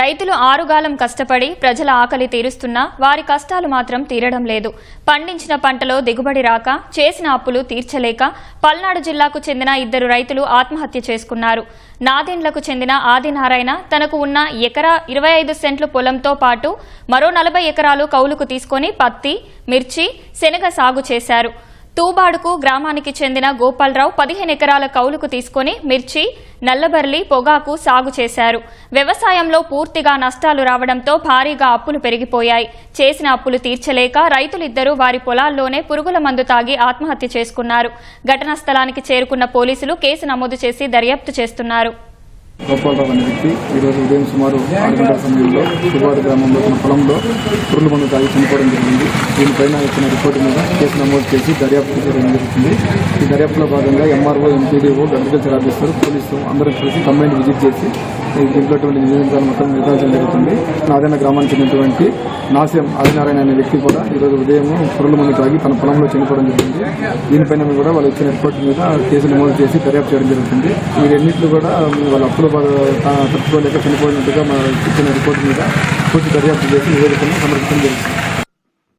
రైతులు ఆరుగాలం కష్టపడి ప్రజల ఆకలి తీరుస్తున్నా వారి కష్టాలు మాత్రం తీరడం లేదు. పండించిన పంటలో దిగుబడి రాక చేసిన అప్పులు తీర్చలేక పల్నాడు జిల్లాకు చెందిన ఇద్దరు రైతులు ఆత్మహత్య చేసుకున్నారు. నాదెండ్లకు చెందిన ఆదినారాయణ తనకు ఉన్న ఎకరా ఇరవై ఐదు సెంట్లు పొలంతో పాటు మరో నలభై ఎకరాలు కౌలుకు తీసుకొని పత్తి మిర్చి శనగ సాగు చేశారు. తూబాడుకు గ్రామానికి చెందిన గోపాలరావు పదిహేను ఎకరాల కౌలుకు తీసుకొని మిర్చి నల్లబర్లి పొగాకు సాగు చేశారు. వ్యవసాయంలో పూర్తిగా నష్టాలు రావడంతో భారీగా అప్పులు పెరిగిపోయాయి. చేసిన అప్పులు తీర్చలేక రైతులిద్దరూ వారి పొలాల్లోనే పురుగుల మందు తాగి ఆత్మహత్య చేసుకున్నారు. ఘటనా స్థలానికి చేరుకున్న పోలీసులు కేసు నమోదు చేసి దర్యాప్తు చేస్తున్నారు. గోపాలరావు అనే వ్యక్తి ఈరోజు ఉదయం సుమారు ఆరు గంటల సమయంలో దుబాడు గ్రామంలో తన పొలంలో పురుగు మందు తాగి చనిపోవడం జరిగింది. దీనిపైన ఇచ్చిన రిపోర్టు మీద కేసు నమోదు చేసి దర్యాప్తు చేయడం జరుగుతుంది. ఈ దర్యాప్తులో భాగంగా MRO MPDO agriculture officer police అందరూ కలిసి కంబైన్ విజిట్ చేసి ఈ దీంట్లో మొత్తం నిర్ధారించడం జరుగుతుంది. నారాయణ గ్రామానికి చెందినటువంటి నాస్యం ఆదినారాయణ అనే వ్యక్తి కూడా ఈరోజు ఉదయం పురుగుల మందు తాగి తన పొలంలో చనిపోవడం జరిగింది. దీనిపైన కూడా వాళ్ళు ఇచ్చిన రిపోర్ట్ మీద కేసు నమోదు చేసి దర్యాప్తు చేయడం జరుగుతుంది. ఈ రెండింటిలో కూడా వాళ్ళ అప్పుల తప్పుకోలేక తట్టుకోలేక చనిపోయినట్టుగా మా ఇచ్చిన రిపోర్ట్ మీద పూర్తి దర్యాప్తు చేసి నివేదికను సమర్పించడం జరుగుతుంది.